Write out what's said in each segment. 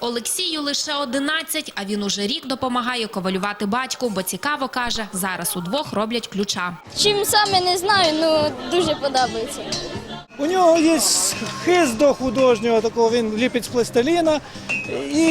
Олексію лише 11, а він уже рік допомагає ковалювати батьку, бо цікаво каже, зараз удвох роблять ключа. Чим саме не знаю, ну дуже подобається. У нього є хист до художнього, такого він ліпить з пластиліна. І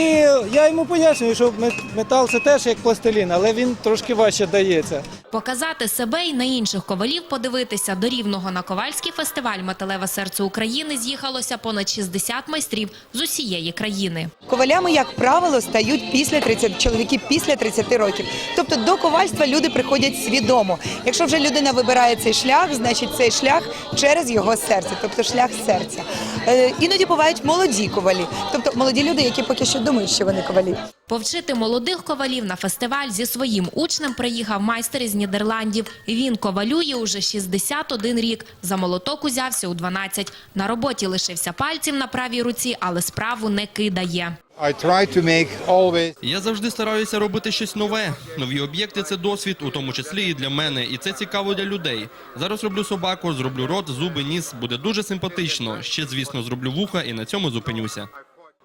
я йому пояснюю, що метал це теж як пластилін, але він трошки важче дається. Показати себе і на інших ковалів подивитися до рівного на ковальський фестиваль Металеве серце України з'їхалося понад 60 майстрів з усієї країни. Ковалями, як правило, стають після 30, чоловіки після 30 років. Тобто до ковальства люди приходять свідомо. Якщо вже людина вибирає цей шлях, значить цей шлях через його серце, тобто шлях серця. Е, іноді бувають молоді ковалі, тобто молоді люди, які поки що думають, що вони ковалі. Повчити молодих ковалів на фестиваль зі своїм учнем приїхав майстер із Нідерландів. Він ковалює уже 61 рік. За молоток узявся у 12. На роботі лишився пальців на правій руці, але справу не кидає. I try to make always Я завжди стараюся робити щось нове. Нові об'єкти це досвід, у тому числі і для мене, і це цікаво для людей. Зараз роблю собаку, зроблю рот, зуби, ніс. Буде дуже симпатично. Ще, звісно, зроблю вуха і на цьому зупинюся.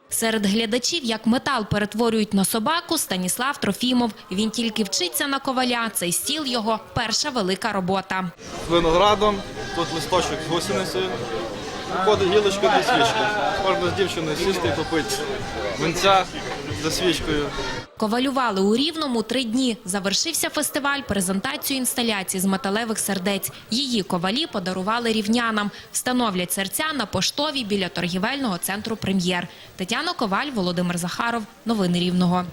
Серед глядачів, як метал перетворюють на собаку, Станіслав Трофімов. Він тільки вчиться на коваля. Цей стіл його перша велика робота. з виноградом, тут листочок з гусеницею. Виходить гілочка до свічки. Можна з дівчиною сісти і попити винця за свічкою. Ковалювали у Рівному три дні. Завершився фестиваль презентацією інсталяції з металевих сердець. Її ковалі подарували рівнянам. Встановлять серця на поштовій біля торгівельного центру «Прем'єр». Тетяна Коваль, Володимир Захаров. Новини Рівного.